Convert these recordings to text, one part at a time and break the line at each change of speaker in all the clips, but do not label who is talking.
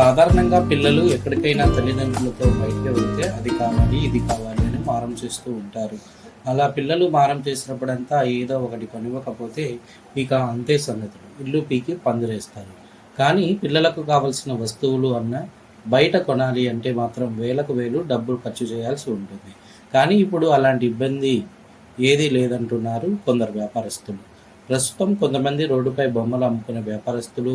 సాధారణంగా పిల్లలు ఎక్కడికైనా తల్లిదండ్రులతో బయటకు వెళ్తే అది కావాలి ఇది కావాలి అని మారం చేస్తూ ఉంటారు. అలా పిల్లలు మారం చేసినప్పుడంతా ఏదో ఒకటి కొనివ్వకపోతే ఇక అంతే సంగతులు. ఇల్లు పీకి పందిరేస్తారు. కానీ పిల్లలకు కావలసిన వస్తువులు అన్న బయట కొనాలి అంటే మాత్రం వేలకు వేలు డబ్బులు ఖర్చు చేయాల్సి ఉంటుంది. కానీ ఇప్పుడు అలాంటి ఇబ్బంది ఏదీ లేదంటున్నారు కొందరు వ్యాపారస్తులు. ప్రస్తుతం కొంతమంది రోడ్డుపై బొమ్మలు అమ్ముకునే వ్యాపారస్తులు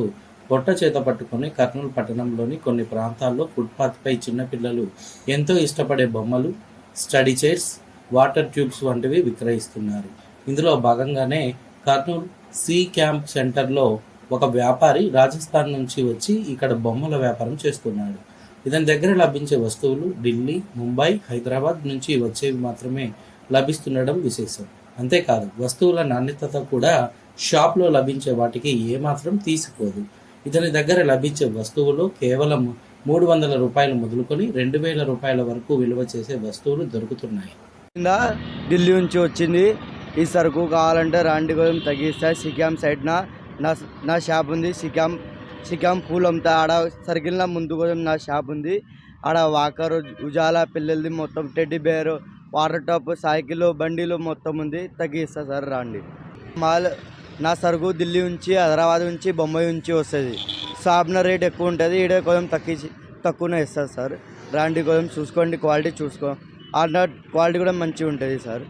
పొట్ట చేత పట్టుకొని కర్నూలు పట్టణంలోని కొన్ని ప్రాంతాల్లో ఫుట్పాత్పై చిన్నపిల్లలు ఎంతో ఇష్టపడే బొమ్మలు స్టడీ చైర్స్ వాటర్ ట్యూబ్స్ వంటివి విక్రయిస్తున్నారు. ఇందులో భాగంగానే కర్నూలు సి క్యాంప్ సెంటర్లో ఒక వ్యాపారి రాజస్థాన్ నుంచి వచ్చి ఇక్కడ బొమ్మల వ్యాపారం చేస్తున్నాడు. ఇతని దగ్గర లభించే వస్తువులు ఢిల్లీ ముంబై హైదరాబాద్ నుంచి వచ్చేవి మాత్రమే లభిస్తుండడం విశేషం. అంతేకాదు వస్తువుల నాణ్యత కూడా షాప్లో లభించే వాటికి ఏమాత్రం తీసుకోదు. ఇతని దగ్గర లభించే వస్తువులు కేవలం మూడు వందల రూపాయలు మొదలుకొని రెండు వేల రూపాయల వరకు విలువ చేసే వస్తువులు దొరుకుతున్నాయి.
కింద ఢిల్లీ నుంచి వచ్చింది. ఈ సరుకు కావాలంటే రాండి కొంచెం తగ్గిస్తా. సిక్కాం సైడ్న నా నా షాప్ ఉంది. సిక్కాం సిక్కాం పూలంతా ఆడ సర్కిల్న ముందు కొంచెం నా షాప్ ఉంది. ఆడ వాకర్ ఉజాలా పిల్లలది మొత్తం teddy bear water top cycle బండిలు మొత్తం ఉంది. తగ్గిస్తా సార్ రాండి. మాల్ నా సరుకు ఢిల్లీ నుంచి హైదరాబాద్ నుంచి బొంబాయి నుంచి వస్తుంది. సాబ్న రేట్ ఎక్కువ ఉంటుంది. ఈడ కొంచెం తగ్గించి తక్కువనే ఇస్తారు సార్. రాండి కొంచెం చూసుకోండి క్వాలిటీ చూసుకో. ఆర్డర్ క్వాలిటీ కూడా మంచిగా ఉంటుంది సార్.